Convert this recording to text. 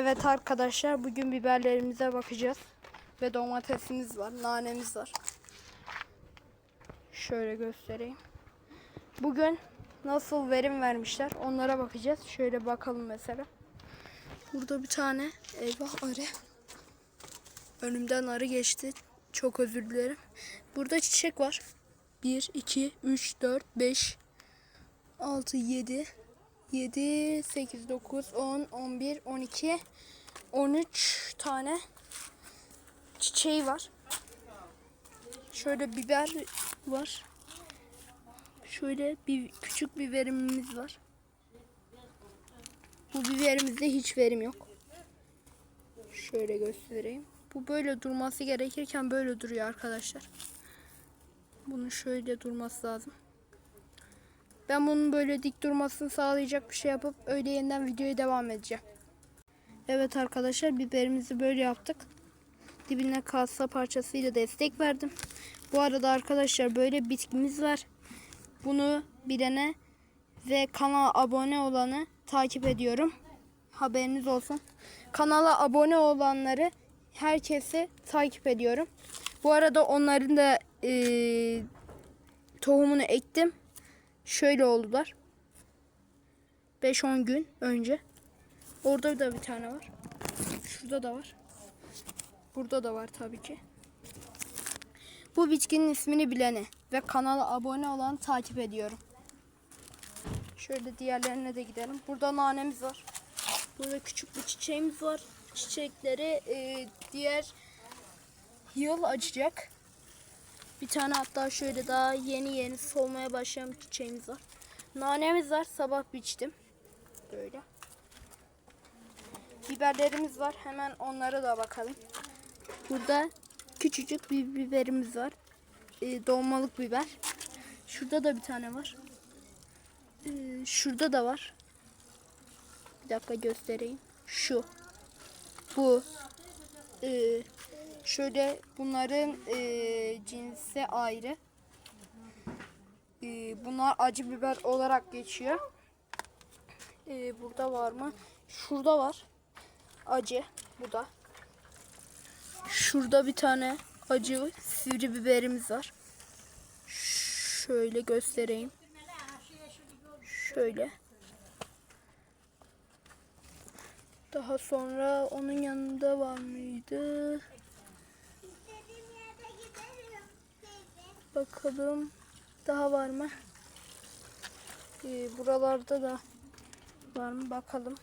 Evet arkadaşlar bugün biberlerimize bakacağız. Ve domatesimiz var, nanemiz var. Şöyle göstereyim. Bugün nasıl verim vermişler onlara bakacağız. Şöyle bakalım mesela. Burada bir tane eyvah arı. Önümden arı geçti. Çok özür dilerim. Burada çiçek var. 1, 2, 3, 4, 5, 6, 7, 7, 8, 9, 10, 11, 12, 13 tane çiçeği var. Şöyle biber var. Şöyle bir küçük bir verimimiz var. Bu biberimizde hiç verim yok. Şöyle göstereyim. Bu böyle durması gerekirken böyle duruyor arkadaşlar. Bunun şöyle durması lazım. Ben bunun böyle dik durmasını sağlayacak bir şey yapıp öyle yeniden videoya devam edeceğim. Evet arkadaşlar biberimizi böyle yaptık. Dibine kasa parçasıyla destek verdim. Bu arada arkadaşlar böyle bitkimiz var. Bunu bilene ve kanala abone olanı takip ediyorum. Haberiniz olsun. Kanala abone olanları herkesi takip ediyorum. Bu arada onların da eee, tohumunu ektim. Şöyle oldular. 5-10 gün önce. Orada da bir tane var. Şurada da var. Burada da var tabii ki. Bu bitkinin ismini bileni ve kanala abone olan takip ediyorum. Şöyle diğerlerine de gidelim. Burada nanemiz var. Burada küçük bir çiçeğimiz var. Çiçekleri e, diğer yıl açacak. Bir tane hatta şöyle daha yeni yeni solmaya başlayan çiçeğimiz var. Nanemiz var. Sabah biçtim. Böyle. Biberlerimiz var. Hemen onlara da bakalım. Burada küçücük bir biberimiz var. Ee, dolmalık biber. Şurada da bir tane var. Ee, şurada da var. Bir dakika göstereyim. Şu. Bu. Ee, şöyle bunların ee, cinsi ayrı. Ee, bunlar acı biber olarak geçiyor. Ee, burada var mı? Şurada var. Acı. Bu da. Şurada bir tane acı sivri biberimiz var. Şöyle göstereyim. Şöyle. Daha sonra onun yanında var mıydı? Bakalım. Daha var mı? Ee, buralarda da var mı? Bakalım.